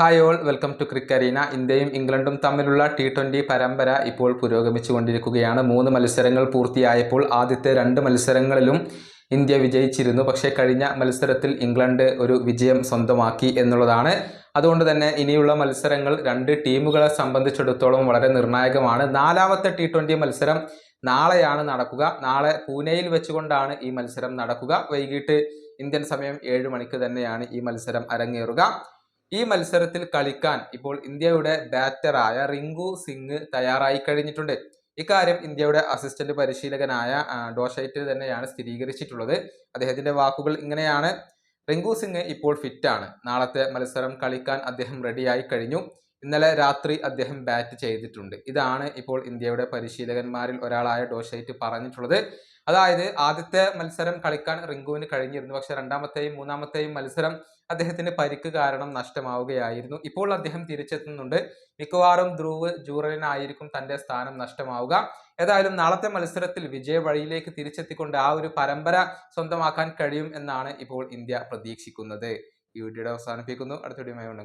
Hi all welcome to Cricarena ഇന്ത്യയും ഇംഗ്ലണ്ടും തമ്മിലുള്ള ടി ട്വന്റി പരമ്പര ഇപ്പോൾ പുരോഗമിച്ചുകൊണ്ടിരിക്കുകയാണ്. മൂന്ന് മത്സരങ്ങൾ പൂർത്തിയായപ്പോൾ ആദ്യത്തെ രണ്ട് മത്സരങ്ങളിലും ഇന്ത്യ വിജയിച്ചിരുന്നു. പക്ഷേ കഴിഞ്ഞ മത്സരത്തിൽ ഇംഗ്ലണ്ട് ഒരു വിജയം സ്വന്തമാക്കി എന്നുള്ളതാണ്. അതുകൊണ്ട് തന്നെ ഇനിയുള്ള മത്സരങ്ങൾ രണ്ട് ടീമുകളെ സംബന്ധിച്ചിടത്തോളം വളരെ നിർണായകമാണ്. നാലാമത്തെ ടി ട്വന്റി മത്സരം നാളെയാണ് നടക്കുക. നാളെ പൂനെയിൽ വെച്ചുകൊണ്ടാണ് ഈ മത്സരം നടക്കുക. വൈകിട്ട് ഇന്ത്യൻ സമയം ഏഴ് മണിക്ക് തന്നെയാണ് ഈ മത്സരം അരങ്ങേറുക. ഈ മത്സരത്തിൽ കളിക്കാൻ ഇപ്പോൾ ഇന്ത്യയുടെ ബാറ്ററായ റിങ്കു സിംഗ് തയ്യാറായി കഴിഞ്ഞിട്ടുണ്ട്. ഇക്കാര്യം ഇന്ത്യയുടെ അസിസ്റ്റന്റ് പരിശീലകനായ ഡോഷൈറ്റ് തന്നെയാണ് സ്ഥിരീകരിച്ചിട്ടുള്ളത്. അദ്ദേഹത്തിന്റെ വാക്കുകൾ ഇങ്ങനെയാണ്. റിങ്കു സിംഗ് ഇപ്പോൾ ഫിറ്റാണ് നാളത്തെ മത്സരം കളിക്കാൻ അദ്ദേഹം റെഡിയായി കഴിഞ്ഞു. ഇന്നലെ രാത്രി അദ്ദേഹം ബാറ്റ് ചെയ്തിട്ടുണ്ട്. ഇതാണ് ഇപ്പോൾ ഇന്ത്യയുടെ പരിശീലകന്മാരിൽ ഒരാളായ ഡോഷൈറ്റ് പറഞ്ഞിട്ടുള്ളത്. അതായത് ആദ്യത്തെ മത്സരം കളിക്കാൻ റിങ്കുവിന് കഴിഞ്ഞിരുന്നു. പക്ഷെ രണ്ടാമത്തെയും മൂന്നാമത്തെയും മത്സരം അദ്ദേഹത്തിന് പരിക്ക് കാരണം നഷ്ടമാവുകയായിരുന്നു. ഇപ്പോൾ അദ്ദേഹം തിരിച്ചെത്തുന്നുണ്ട്. മിക്കവാറും ധ്രുവ് ജൂറലിനായിരിക്കും തന്റെ സ്ഥാനം നഷ്ടമാവുക. ഏതായാലും നാളത്തെ മത്സരത്തിൽ വിജയ വഴിയിലേക്ക് തിരിച്ചെത്തിക്കൊണ്ട് ആ ഒരു പരമ്പര സ്വന്തമാക്കാൻ കഴിയും എന്നാണ് ഇപ്പോൾ ഇന്ത്യ പ്രതീക്ഷിക്കുന്നത്. ഈ വീഡിയോയുടെ അവസാനിപ്പിക്കുന്നു. അടുത്ത വീഡിയോ കാണാം.